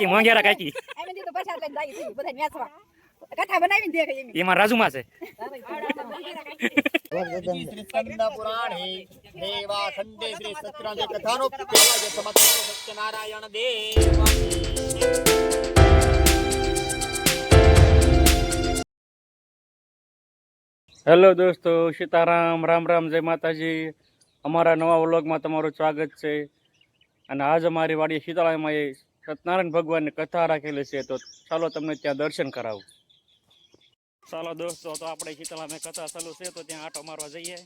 કાકી મોંઘેરા કાકી. એમ દીધું પ્રસાદ લઈને જાય છે બધા વેચવા કથા બનાવીને દે એમ. એમાં રાજુમાં છે. સત્યનારાયણ દેવ. હેલો દોસ્તો સીતારામ રામ રામ જય માતાજી. અમારા નવા વ્લોગમાં તમારું સ્વાગત છે. અને આજ અમારી વાડી શીતળામાં એ સત્યનારાયણ ભગવાનની કથા રાખેલી છે, તો ચાલો તમને ત્યાં દર્શન કરાવું. ચાલો દોસ્તો, તો આપણે શીતળામાં કથા ચાલુ છે, તો ત્યાં આટો મારવા જઈએ.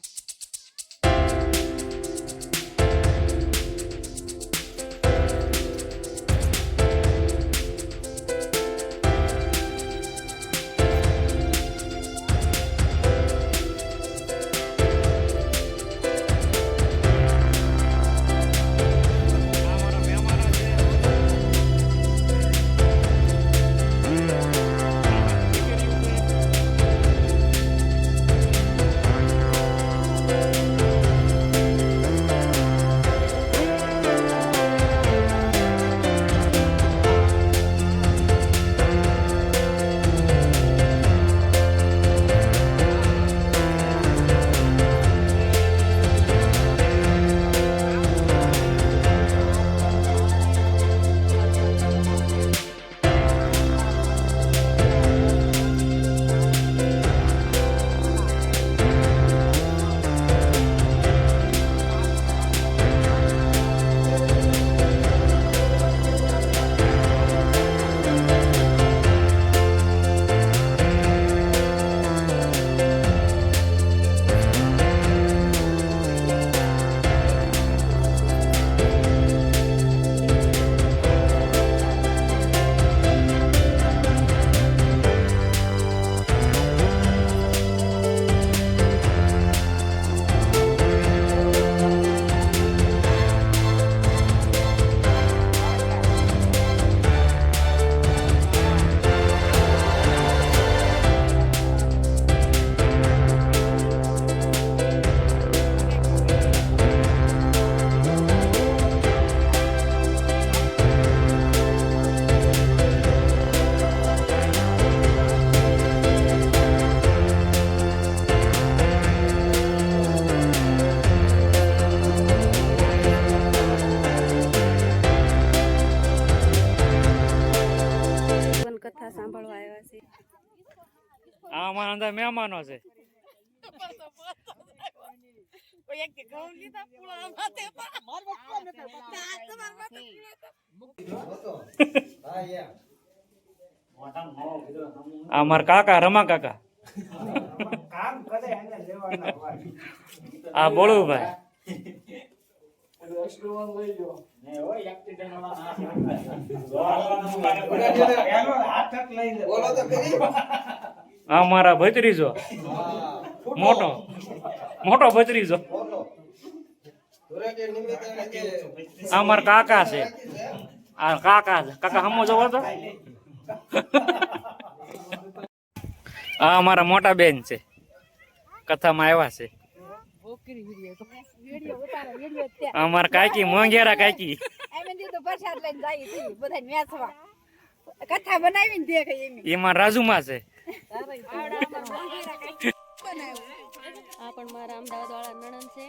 આ અમારા અંદર મહેમાનો છે. આ અમારા કાકા રમા કાકા. આ બોળુભાઈ આ મારા ભત્રીજો મોટો. મોટો ભત્રીજો. આ મારા કાકા છે. આ કાકા છે. કાકા હમો જવો તો? આ અમારા મોટા બેન છે. કથામાં આવ્યા છે. અમાર કાકી મોંઘેરા કાકી. એમાં રાજુમાં છે. આ પણ મારા અમદાવાદ વાળા નણંદ છે.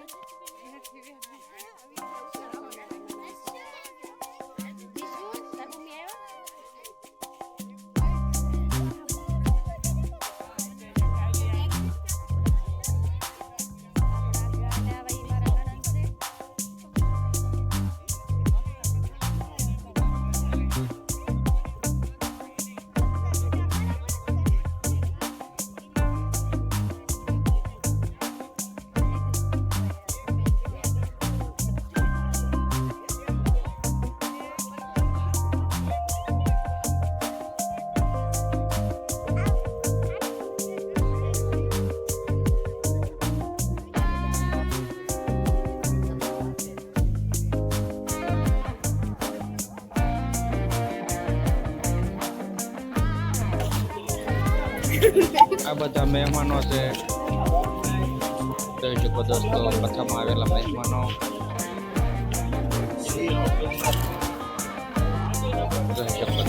આ બધા મહેમાનો છે. જોઈ શકો દોસ્તો કથામાં આવેલા મહેમાનો. જોઈ શકો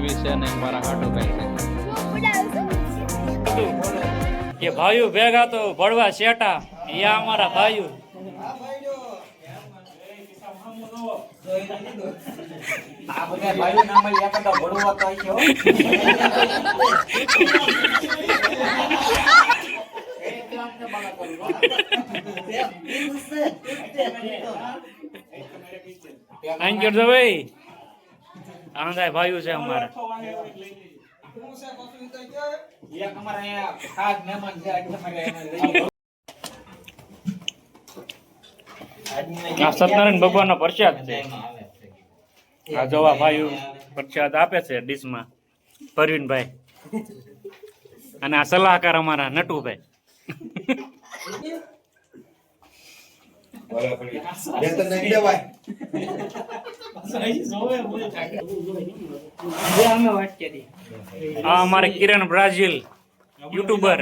વિશે અને મારા હાટુભાઈ છે એ ભાઈઓ ભેગા તો ભળવા શેટા, એ અમારા ભાઈઓ. આ યુ ભાઈ આંધાય ભાઈઓ છે અમારા. એક અમારા અહીંયા ખાસ મહેમાન છે આજે અમારે આ સત્યનારાયણ ભગવાનનો પ્રસાદ છે. આ જોવા ભાઈ પ્રસાદ આપે છે ડીશમાં પરવીનભાઈ. અને આ સલાહકાર અમારા નટુભાઈ. આ અમારે કિરણ બ્રાઝિલ યુટ્યુબર.